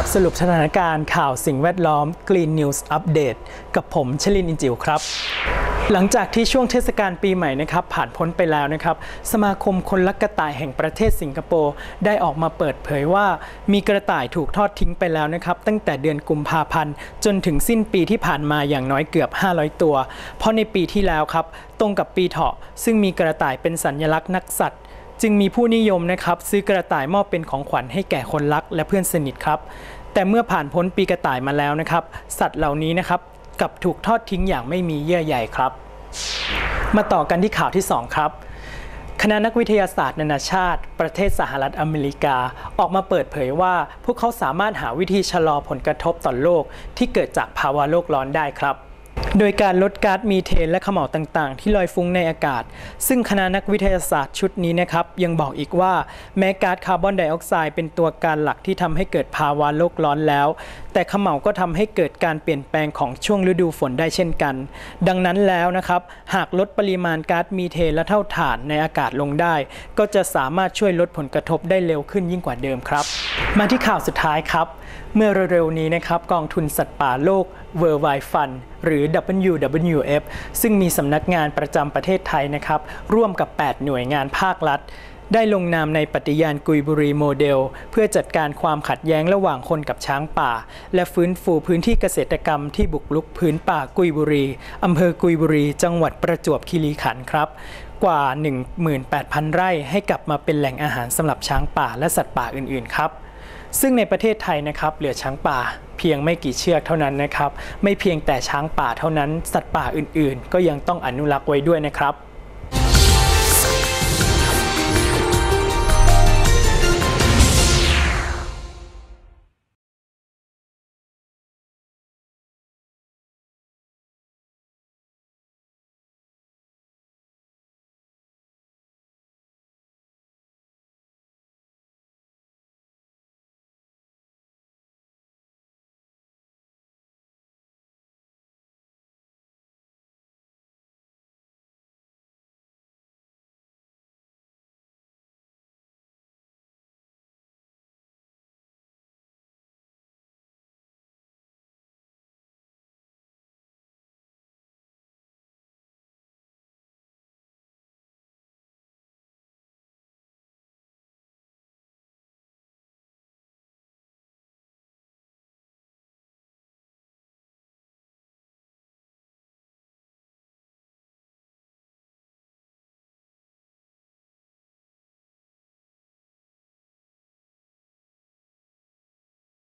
กับสรุปสถานการณ์ข่าวสิ่งแวดล้อม Green News Update กับผมชลินอินจิวครับ หลังจากที่ช่วงเทศกาลปีใหม่นะครับ ผ่านพ้นไปแล้วนะครับ สมาคมคนรักกระต่ายแห่งประเทศสิงคโปร์ได้ออกมาเปิดเผยว่า มีกระต่ายถูกทอดทิ้งไปแล้วนะครับ ตั้งแต่เดือนกุมภาพันธ์ จนถึงสิ้นปีที่ผ่านมาอย่างน้อยเกือบ 500 ตัว เพราะในปีที่แล้วครับ ตรงกับปีเถาะซึ่งมีกระต่ายเป็นสัญลักษณ์นักสัตว์ จึงมีผู้นิยมนะครับซื้อกระต่ายมอบเป็นของขวัญให้แก่คนรักและเพื่อนสนิทครับ แต่เมื่อผ่านพ้นปีกระต่ายมาแล้วนะครับ สัตว์เหล่านี้นะครับกลับถูกทอดทิ้งอย่างไม่มีเยื่อใยครับ มาต่อกันที่ข่าวที่ 2 ครับคณะนักวิทยาศาสตร์นานาชาติ ประเทศสหรัฐอเมริกา ออกมาเปิดเผยว่า พวกเขาสามารถหาวิธีชะลอผลกระทบต่อโลกที่เกิดจากภาวะโลกร้อนได้ครับ โดยการลดก๊าซมีเทนและขม่าวต่างๆ ที่ลอยฟุ้งในอากาศ ซึ่งคณะนักวิทยาศาสตร์ชุดนี้นะครับ ยังบอกอีกว่าแม้ก๊าซคาร์บอนไดออกไซด์เป็นตัวการหลักที่ทำให้เกิดภาวะโลกร้อนแล้ว แต่ขม่าวก็ทำให้เกิดการเปลี่ยนแปลงของช่วงฤดูฝนได้เช่นกัน ดังนั้นแล้วนะครับ หากลดปริมาณก๊าซมีเทนและเท่าฐานในอากาศลงได้ ก็จะสามารถช่วยลดผลกระทบได้เร็วขึ้นยิ่งกว่าเดิมครับ มาที่ข่าวสุดท้ายครับ เมื่อเร็วๆนี้นะครับ กองทุนสัตว์ป่าโลก Worldwide Fund หรือ WWF ซึ่งมีสำนักงานประจำประเทศไทยนะครับ ร่วมกับ 8 หน่วยงานภาครัฐ ได้ลงนามในปฏิญาณกุยบุรีโมเดล เพื่อจัดการความขัดแย้งระหว่างคนกับช้างป่า และฟื้นฟูพื้นที่เกษตรกรรมที่บุกรุกพื้นป่ากุยบุรีอำเภอกุยบุรี จังหวัดประจวบคีรีขันธ์ครับกว่า 18,000 ไร่ให้กลับมาเป็นแหล่งอาหารสำหรับช้างป่าและสัตว์ป่าอื่นๆครับ ซึ่งในประเทศไทยนะครับเหลือช้างป่าเพียงไม่กี่เชือกเท่านั้นนะครับ ไม่เพียงแต่ช้างป่าเท่านั้น สัตว์ป่าอื่นๆ ก็ยังต้องอนุรักษ์ไว้ด้วยนะครับ